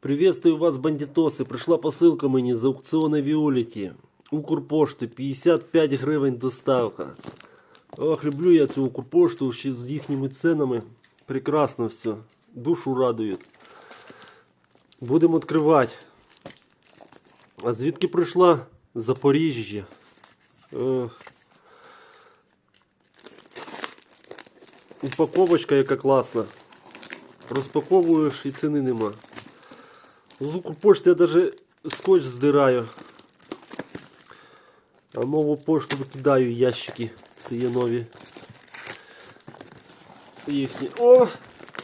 Приветствую вас, бандитоси. Прийшла посилка мені з аукціону Віоліті. Укрпошти 55 гривень доставка. Ох, люблю я цю Укрпошту ще з їхніми ценами. Прекрасно все. Душу радує. Будемо відкривати. А звідки прийшла? Запоріжжя. Упаковочка яка класна. Розпаковуєш і ціни нема. З Укрпошти я даже скотч здираю. А нову пошту викидаю ящики. Це є нові. Їхні. О!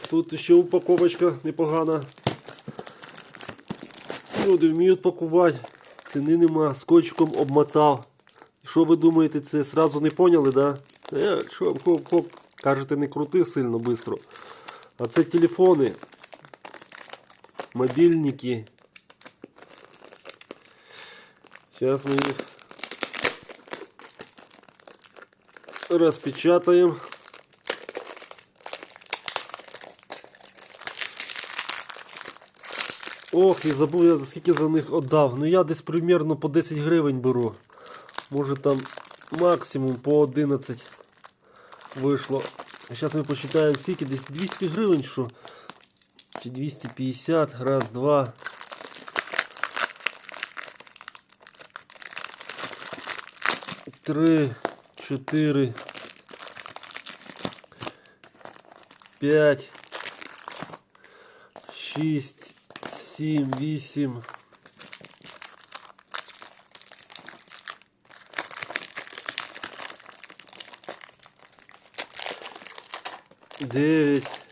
Тут ще упаковочка непогана. Люди вміють пакувати. Ціни нема. Скотчиком обмотав. Що ви думаєте, це сразу не поняли, да? Е, що, хоп-хоп. Кажете, не крути сильно швидко. А це телефони. Мобильники. Сейчас мы их распечатаем. Ох, і забув я скільки за них віддав. Ну я десь примерно по 10 гривень беру. Може там максимум по 11 вийшло. Зараз ми посчитаємо скільки, десь 200 гривень, що? Чи 250, раз, два. Три, чотири. П'ять. Шість, сім, вісім. Дев'ять.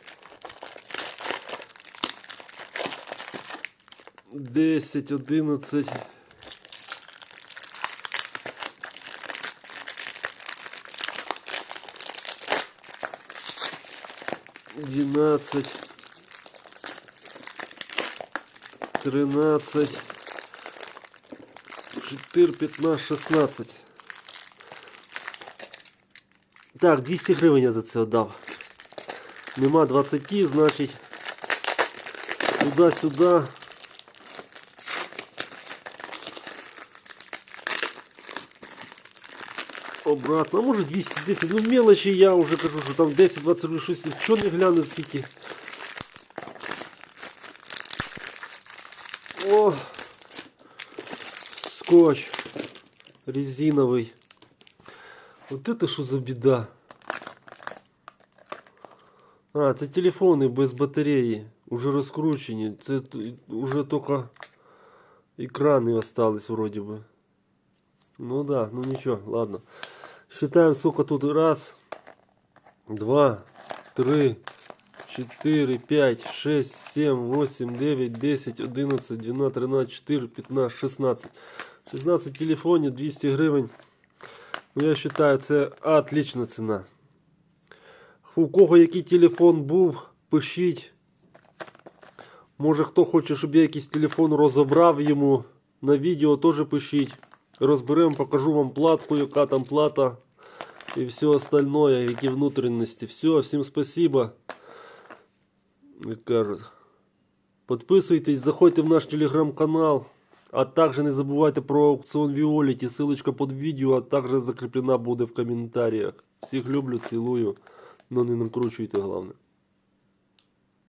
Десять, одинадцять. Двенадцать. Тринадцать. Чотир, п'ятнадцять, шістнадцять. Так, 200 гривень я за це віддав. Нема 20, значить. Туди-сюди. Обратно, а може 210, ну мелочі я вже кажу, що там 10-20 щось, що не гляну скільки. О! Скотч резиновий. Вот это що за біда? А, це телефони без батареї. Уже розкручені. Це т- уже тільки екрани остались вроде бы. Ну да, ну ничего, ладно. Считаем, сколько тут. Раз, два, три, четыре, пять, шесть, семь, восемь, девять, десять, одиннадцать, двенадцать, тринадцать, четыре, пятнадцать, шестнадцать. 16 телефонів, 200 гривень. Ну, я вважаю, це отлична ціна. У кого який телефон був, пишіть. Може хто хоче, щоб я якийсь телефон розібрав йому. На відео теж пишіть. Розберемо, покажу вам платку, яка там плата. І все остальное, які внутрішності. Все, всім спасибо. Як. Підписуйтесь, заходьте в наш телеграм-канал. А також не забувайте про аукціон Віоліті. Ссылочка під відео, а також закріплена буде в коментарях. Всіх люблю, цілую. Но не накручуйте головне.